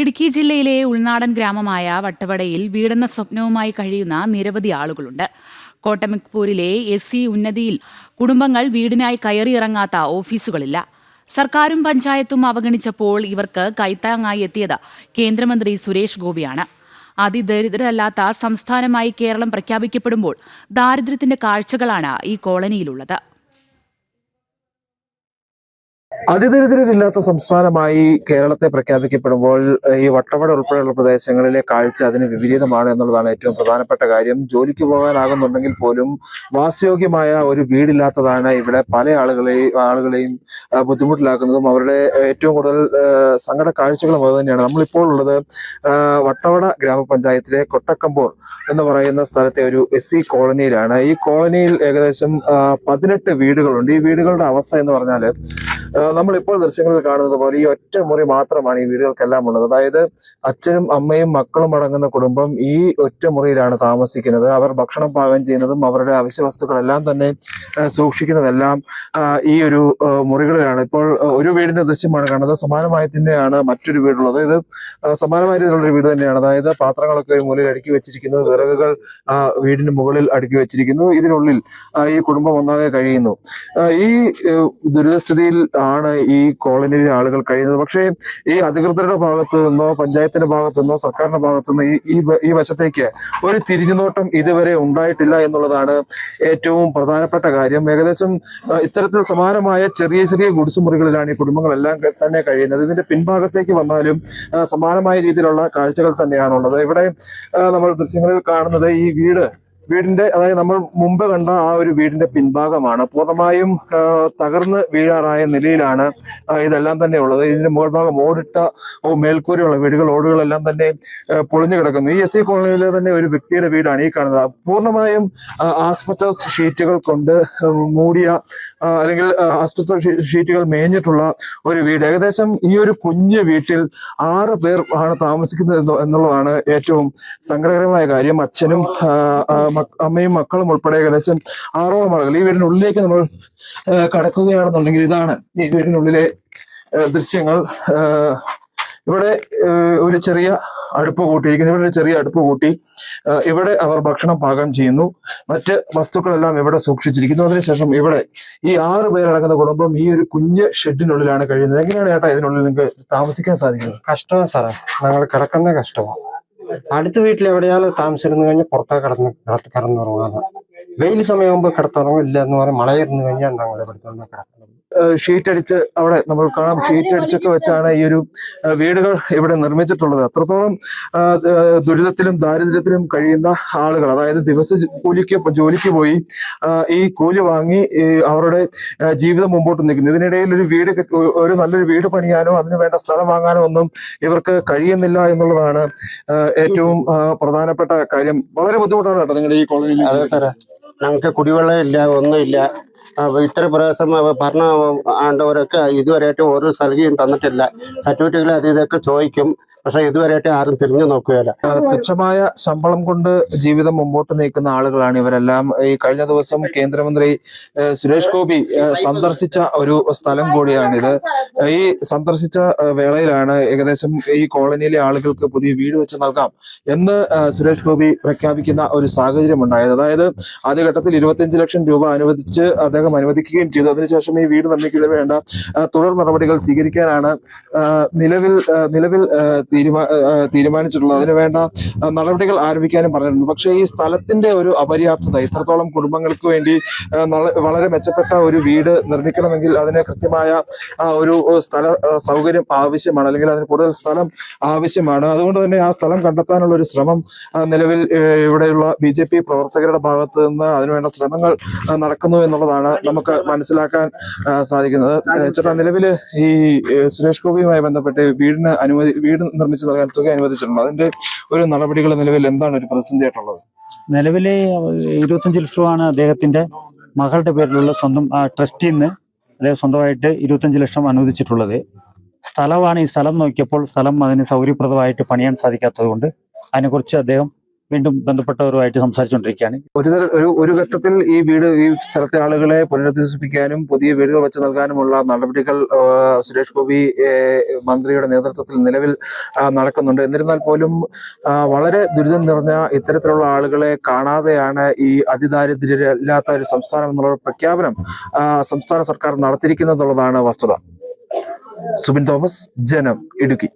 ഇടുക്കി ജില്ലയിലെ ഉൾനാടൻ ഗ്രാമമായ വട്ടവടയിൽ വീടെന്ന സ്വപ്നവുമായി കഴിയുന്ന നിരവധി ആളുകളുണ്ട്. കോട്ടമിക്പൂരിലെ എസ് സി ഉന്നതിയിൽ കുടുംബങ്ങൾ വീടിനായി കയറിയിറങ്ങാത്ത ഓഫീസുകളില്ല. സർക്കാരും പഞ്ചായത്തും അവഗണിച്ചപ്പോൾ ഇവർക്ക് കൈത്താങ്ങായി എത്തിയത് കേന്ദ്രമന്ത്രി സുരേഷ് ഗോപിയാണ്. അതിദരിദ്രരല്ലാത്ത സംസ്ഥാനമായി കേരളം പ്രഖ്യാപിക്കപ്പെടുമ്പോൾ ദാരിദ്ര്യത്തിന്റെ കാഴ്ചകളാണ് ഈ കോളനിയിലുള്ളത്. അതിദരിദ്രരില്ലാത്ത സംസ്ഥാനമായി കേരളത്തെ പ്രഖ്യാപിക്കപ്പെടുമ്പോൾ ഈ വട്ടവട ഉൾപ്പെടെയുള്ള പ്രദേശങ്ങളിലെ കാഴ്ച അതിന് വിപരീതമാണ് എന്നുള്ളതാണ് ഏറ്റവും പ്രധാനപ്പെട്ട കാര്യം. ജോലിക്ക് പോകാനാകുന്നുണ്ടെങ്കിൽ പോലും വാസയോഗ്യമായ ഒരു വീടില്ലാത്തതാണ് ഇവിടെ പല ആളുകളെയും ആളുകളെയും ബുദ്ധിമുട്ടിലാക്കുന്നതും അവരുടെ ഏറ്റവും കൂടുതൽ സങ്കട കാഴ്ചകളും അത് തന്നെയാണ്. നമ്മളിപ്പോൾ ഉള്ളത് വട്ടവട ഗ്രാമപഞ്ചായത്തിലെ കൊട്ടക്കമ്പൂർ എന്ന് പറയുന്ന സ്ഥലത്തെ ഒരു എസ് സി കോളനിയിലാണ്. ഈ കോളനിയിൽ ഏകദേശം പതിനെട്ട് വീടുകളുണ്ട്. ഈ വീടുകളുടെ അവസ്ഥ എന്ന് പറഞ്ഞാൽ നമ്മളിപ്പോൾ ദൃശ്യങ്ങളിൽ കാണുന്നത് പോലെ ഈ ഒറ്റ മുറി മാത്രമാണ് ഈ വീടുകൾക്കെല്ലാം ഉള്ളത്. അതായത് അച്ഛനും അമ്മയും മക്കളും അടങ്ങുന്ന കുടുംബം ഈ ഒറ്റ മുറിയിലാണ് താമസിക്കുന്നത്. അവർ ഭക്ഷണം പാകം ചെയ്യുന്നതും അവരുടെ അവശ്യ വസ്തുക്കളെല്ലാം തന്നെ സൂക്ഷിക്കുന്നതെല്ലാം ഈ ഒരു മുറികളിലാണ്. ഇപ്പോൾ ഒരു വീടിന്റെ ദൃശ്യമാണ് കാണുന്നത്. സമാനമായി തന്നെയാണ് മറ്റൊരു വീടുള്ളത്. ഇത് സമാനമായ രീതിയിലുള്ള വീട് തന്നെയാണ്. അതായത് പാത്രങ്ങളൊക്കെ മുറിയിൽ അടുക്കി വെച്ചിരിക്കുന്നു വിറകുകൾ വീടിന് മുകളിൽ അടുക്കി വെച്ചിരിക്കുന്നു. ഇതിനുള്ളിൽ ഈ കുടുംബം ഒന്നാകെ കഴിയുന്നു. ഈ ദുരിതസ്ഥിതിയിൽ ആണ് ഈ കോളനിയിലെ ആളുകൾ കഴിയുന്നത്. പക്ഷേ ഈ അധികൃതരുടെ ഭാഗത്തു നിന്നോ പഞ്ചായത്തിന്റെ ഭാഗത്തു നിന്നോ സർക്കാരിന്റെ ഭാഗത്തു നിന്നോ ഈ ഈ വശത്തേക്ക് ഒരു തിരിഞ്ഞുനോട്ടം ഇതുവരെ ഉണ്ടായിട്ടില്ല എന്നുള്ളതാണ് ഏറ്റവും പ്രധാനപ്പെട്ട കാര്യം. ഏകദേശം ഇത്തരത്തിൽ സമാനമായ ചെറിയ ചെറിയ ഗുഡിസുമുറികളിലാണ് ഈ കുടുംബങ്ങളെല്ലാം തന്നെ കഴിയുന്നത്. ഇതിന്റെ പിൻഭാഗത്തേക്ക് വന്നാലും സമാനമായ രീതിയിലുള്ള കാഴ്ചകൾ തന്നെയാണുള്ളത്. ഇവിടെ നമ്മൾ ദൃശ്യങ്ങളിൽ കാണുന്നത് ഈ വീട് വീടിന്റെ അതായത് നമ്മൾ മുമ്പ് കണ്ട ആ ഒരു വീടിന്റെ പിൻഭാഗമാണ്. പൂർണമായും തകർന്ന് വീഴാറായ നിലയിലാണ് ഇതെല്ലാം തന്നെ ഉള്ളത്. ഇതിന്റെ മുകൾ ഭാഗം ഓടിട്ട മേൽക്കൂരയുള്ള വീടുകൾ ഓടുകളെല്ലാം തന്നെ പൊളിഞ്ഞു കിടക്കുന്നു. ഈ എസ് സി കോളനിയിലെ തന്നെ ഒരു വ്യക്തിയുടെ വീടാണ് ഈ കാണുന്നത്. പൂർണമായും ആസ്പത്ര ഷീറ്റുകൾ കൊണ്ട് മൂടിയ അല്ലെങ്കിൽ ആസ്പത്ര ഷീറ്റുകൾ മേഞ്ഞിട്ടുള്ള ഒരു വീട്. ഏകദേശം ഈ ഒരു കുഞ്ഞു വീട്ടിൽ ആറ് പേർ ആണ് താമസിക്കുന്നത് എന്നുള്ളതാണ് ഏറ്റവും സങ്കടകരമായ കാര്യം. അച്ഛനും അമ്മയും മക്കളും ഉൾപ്പെടെ ഏകദേശം ആറോളം ആളുകൾ ഈ വീടിനുള്ളിലേക്ക് നമ്മൾ കടക്കുകയാണെന്നുണ്ടെങ്കിൽ ഇതാണ് ഈ വീടിനുള്ളിലെ ദൃശ്യങ്ങൾ. ഇവിടെ ഒരു ചെറിയ അടുപ്പ് കൂട്ടിയിരിക്കുന്നു. ഇവിടെ ഒരു ചെറിയ അടുപ്പ് കൂട്ടി ഇവിടെ അവർ ഭക്ഷണം പാകം ചെയ്യുന്നു. മറ്റ് വസ്തുക്കളെല്ലാം ഇവിടെ സൂക്ഷിച്ചിരിക്കുന്നു. അതിനുശേഷം ഇവിടെ ഈ ആറ് പേരടങ്ങുന്ന കുടുംബം ഈ ഒരു കുഞ്ഞ് ഷെഡിനുള്ളിലാണ് കഴിയുന്നത്. എങ്ങനെയാണ് ചേട്ടാ ഇതിനുള്ളിൽ നിങ്ങൾക്ക് താമസിക്കാൻ സാധിക്കുന്നത്? കഷ്ടമാണ് സാറേ. ഞങ്ങൾ കിടക്കുന്ന കഷ്ടമാണ് അടുത്ത വീട്ടിൽ എവിടെയാണ് താമസിച്ചിരുന്നു കഴിഞ്ഞാൽ പുറത്തേക്ക് കിടന്ന് കിടത്ത് കിടന്നുറങ്ങാതെ വെയിൽ സമയമാകുമ്പോൾ കിടത്തുറങ്ങും ഇല്ല എന്ന് പറഞ്ഞാൽ മഴ ഇരുന്ന് കഴിഞ്ഞാൽ ഞങ്ങൾ ഇവിടെ കിടക്കുന്നത് ഷീറ്റ് അടിച്ച് അവിടെ നമ്മൾ കാണാം. ഷീറ്റ് അടിച്ചൊക്കെ വെച്ചാണ് ഈ ഒരു വീടുകൾ ഇവിടെ നിർമ്മിച്ചിട്ടുള്ളത്. അത്രത്തോളം ദുരിതത്തിലും ദാരിദ്ര്യത്തിലും കഴിയുന്ന ആളുകൾ അതായത് ദിവസ കൂലിക്ക് ജോലിക്ക് പോയി ഈ കൂലി വാങ്ങി അവരുടെ ജീവിതം മുമ്പോട്ട് നിൽക്കുന്നു. ഇതിനിടയിൽ ഒരു വീട് ഒരു നല്ലൊരു വീട് പണിയാനോ അതിന് വേണ്ട സ്ഥലം വാങ്ങാനോ ഒന്നും ഇവർക്ക് കഴിയുന്നില്ല എന്നുള്ളതാണ് ഏറ്റവും പ്രധാനപ്പെട്ട കാര്യം. വളരെ ബുദ്ധിമുട്ടാണ് കേട്ടോ നിങ്ങളുടെ ഈ കോളനിയിൽ ഞങ്ങൾക്ക് കുടിവെള്ളം ഇല്ല ഒന്നുമില്ല ഇത്ര പ്രാവശ്യം ഭരണ ആണ്ടവരൊക്കെ ഇതുവരെയായിട്ട് ഒരു സൽഗിയും തന്നിട്ടില്ല. സർട്ടിഫിക്കറ്റുകൾ അത് ഇതൊക്കെ ചോദിക്കും. പക്ഷെ ഇതുവരെയായിട്ട് ആരും തിരിഞ്ഞു നോക്കുകയില്ല. തുച്ഛമായ ശമ്പളം കൊണ്ട് ജീവിതം മുമ്പോട്ട് നീക്കുന്ന ആളുകളാണ് ഇവരെല്ലാം. ഈ കഴിഞ്ഞ ദിവസം കേന്ദ്രമന്ത്രി സുരേഷ് ഗോപി സന്ദർശിച്ച ഒരു സ്ഥലം കൂടിയാണിത്. ഈ സന്ദർശിച്ച വേളയിലാണ് ഏകദേശം ഈ കോളനിയിലെ ആളുകൾക്ക് പുതിയ വീട് വെച്ച് നൽകാം എന്ന് സുരേഷ് ഗോപി പ്രഖ്യാപിക്കുന്ന ഒരു സാഹചര്യം ഉണ്ടായത് അതായത് ആദ്യഘട്ടത്തിൽ ഇരുപത്തിയഞ്ച് ലക്ഷം രൂപ അനുവദിച്ച് അദ്ദേഹം അനുവദിക്കുകയും ചെയ്തു. അതിനുശേഷം ഈ വീട് നിർമ്മിക്കുന്നതിന് വേണ്ട തുടർ നടപടികൾ സ്വീകരിക്കാനാണ് നിലവിൽ നിലവിൽ തീരുമാനിച്ചിട്ടുള്ളത്. അതിനുവേണ്ട നടപടികൾ ആരംഭിക്കാനും പറഞ്ഞിട്ടുണ്ട്. പക്ഷേ ഈ സ്ഥലത്തിന്റെ ഒരു അപര്യാപ്തത ഇത്രത്തോളം കുടുംബങ്ങൾക്ക് വേണ്ടി വളരെ മെച്ചപ്പെട്ട ഒരു വീട് നിർമ്മിക്കണമെങ്കിൽ അതിന് കൃത്യമായ ഒരു സ്ഥല സൗകര്യം ആവശ്യമാണ്. അല്ലെങ്കിൽ അതിന് കൂടുതൽ സ്ഥലം ആവശ്യമാണ്. അതുകൊണ്ട് തന്നെ ആ സ്ഥലം കണ്ടെത്താനുള്ള ഒരു ശ്രമം നിലവിൽ ഇവിടെയുള്ള ബി പ്രവർത്തകരുടെ ഭാഗത്ത് നിന്ന് അതിനുവേണ്ട ശ്രമങ്ങൾ നടക്കുന്നു എന്നുള്ളതാണ് നമുക്ക് മനസ്സിലാക്കാൻ സാധിക്കുന്നത്. ചേട്ടാ നിലവിൽ ഈ സുരേഷ് ഗോപിയുമായി ബന്ധപ്പെട്ട് വീടിന് അനുമതി വീട് നിർമ്മിച്ചു നൽകാൻ തുക അനുവദിച്ചിട്ടുണ്ട്. അതിന്റെ ഒരു നടപടികൾ നിലവിൽ എന്താണ് ഒരു പ്രതിസന്ധി ആയിട്ടുള്ളത് നിലവിലെ ലക്ഷം ലക്ഷമാണ് അദ്ദേഹത്തിന്റെ മകളുടെ പേരിലുള്ള സ്വന്തം ട്രസ്റ്റിൽ നിന്ന് അദ്ദേഹം സ്വന്തമായിട്ട് ഇരുപത്തഞ്ച് ലക്ഷം അനുവദിച്ചിട്ടുള്ളത്. സ്ഥലമാണ് ഈ സ്ഥലം നോക്കിയപ്പോൾ സ്ഥലം അതിന് സൗകര്യപ്രദമായിട്ട് പണിയാൻ സാധിക്കാത്തത് കൊണ്ട് അതിനെക്കുറിച്ച് അദ്ദേഹം വീണ്ടും ബന്ധപ്പെട്ടവരുമായിട്ട് സംസാരിച്ചുകൊണ്ടിരിക്കുകയാണ്. ഒരു ഒരു ഒരു ഘട്ടത്തിൽ ഈ വീട് ഈ സ്ഥലത്തെ ആളുകളെ പുനരധിവസിപ്പിക്കാനും പുതിയ വീടുകൾ വെച്ച് നൽകാനുമുള്ള നടപടികൾ സുരേഷ് ഗോപി മന്ത്രിയുടെ നേതൃത്വത്തിൽ നിലവിൽ നടക്കുന്നുണ്ട്. എന്നിരുന്നാൽ പോലും വളരെ ദുരിതം നിറഞ്ഞ ഇത്തരത്തിലുള്ള ആളുകളെ കാണാതെയാണ് ഈ അതിദാരിദ്ര്യമില്ലാത്ത ഒരു സംസ്ഥാനം എന്നുള്ള പ്രഖ്യാപനം സംസ്ഥാന സർക്കാർ നടത്തിയിരിക്കുന്നുള്ളതാണ് വസ്തുത. സുബിൻ തോമസ് ജനം ഇടുക്കി.